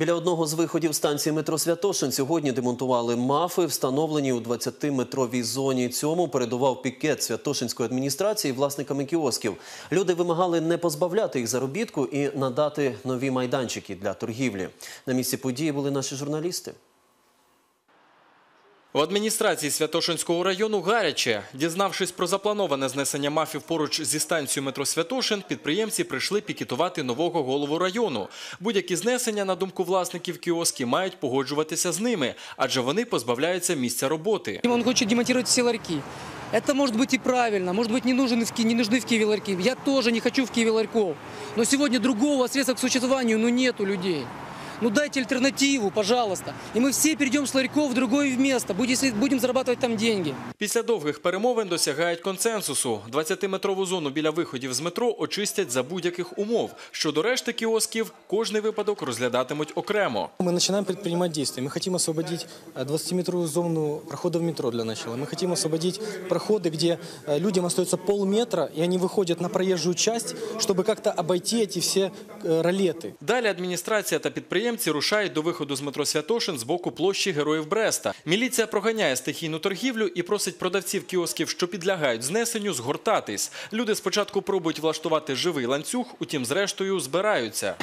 Біля одного з виходів станції метро Святошин сьогодні демонтували мафи, встановлені у 20-метровій зоні. Цьому передував пікет Святошинської адміністрації власниками кіосків. Люди вимагали не позбавляти їх заробітку і надати нові майданчики для торгівлі. На місці події були наші журналісти. В адміністрації Святошинського району гаряче. Дізнавшись про заплановане знесення мафів поруч зі станцією метро Святошин, підприємці прийшли пікетувати нового голову району. Будь-які знесення, на думку власників кіоски, мають погоджуватися з ними, адже вони позбавляються місця роботи. Он хочет демонтировать все ларьки. Это может быть и правильно, может быть не, нужен в Ки- не нужны в Киеве ларьки. Я тоже не хочу в Киеве ларьков. Но сегодня другого средства к существованию ну, нет у людей. Ну дайте альтернативу, пожалуйста. И мы все перейдем с ларьков в другое место, будем, если будем зарабатывать там деньги. Після довгих перемовин досягають консенсусу. 20-метрову зону біля виходів з метро очистять за будь-яких умов. Щодо решти кіосків, кожний випадок розглядатимуть окремо. Мы начинаем предпринимать действия. Мы хотим освободить э, 20-метровую зону прохода в метро для начала. Мы хотим освободить проходы, где э, людям остается полметра, и они выходят на проезжую часть, чтобы как-то обойти эти все э, ролеты. Далі адміністрація та підприємці рушають до виходу з метро Святошин з боку площі Героїв Бреста. Міліція проганяє стихійну торгівлю і просить продавців кіосків, що підлягають знесенню, згортатись. Люди спочатку пробують влаштувати живий ланцюг, утім, зрештою збираються.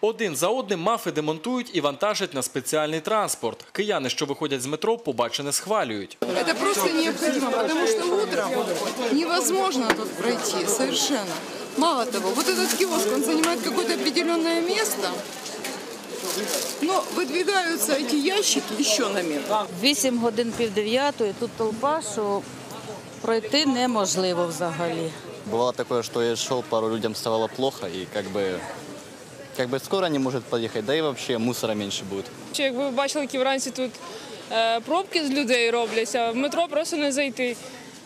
Один за одним мафи демонтують і вантажать на спеціальний транспорт. Кияни, що виходять з метро, побачене схвалюють. Это просто необходимо, потому что утром невозможно тут пройти совершенно. Мало того, вот этот киоск, он занимает какое-то определенное место, но выдвигаются эти ящики еще на метр. Вісім годин пів дев'ятої, тут толпа, що пройти неможливо взагалі. Бывало такое, что я шел, пару людям ставало плохо, и как бы, как бы скоро не может подъехать, да и вообще мусора меньше будет. Чи якби ви бачили, які вранці тут е, пробки з людей робляться, в метро просто не зайти.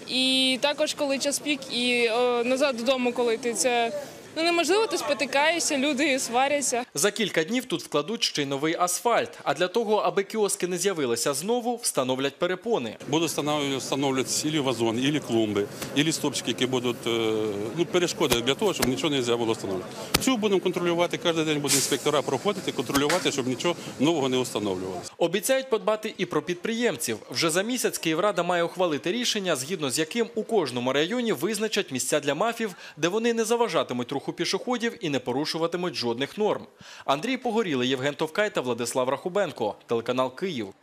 І також, коли час пік, і о, назад додому, коли ти це ну, неможливо, ти спотикаєшся, люди сваряться. За кілька днів тут вкладуть ще й новий асфальт. А для того, аби кіоски не з'явилися знову, встановлять перепони. Будуть встановлювати, встановлювати ілі вазон, ілі клумби, ілі стопчики, які будуть е, ну, перешкоди для того, щоб нічого не можна було встановити. Цю будемо контролювати, кожен день будуть інспектора проходити, контролювати, щоб нічого нового не встановлювалося. Обіцяють подбати і про підприємців. Вже за місяць Київрада має ухвалити рішення, згідно з яким у кожному районі визначать місця для мафів, де вони не заважатимуть руху пішоходів і не порушуватимуть жодних норм. Андрій Погорілий, Євген Товкай та Владислав Рахубенко. Телеканал Київ.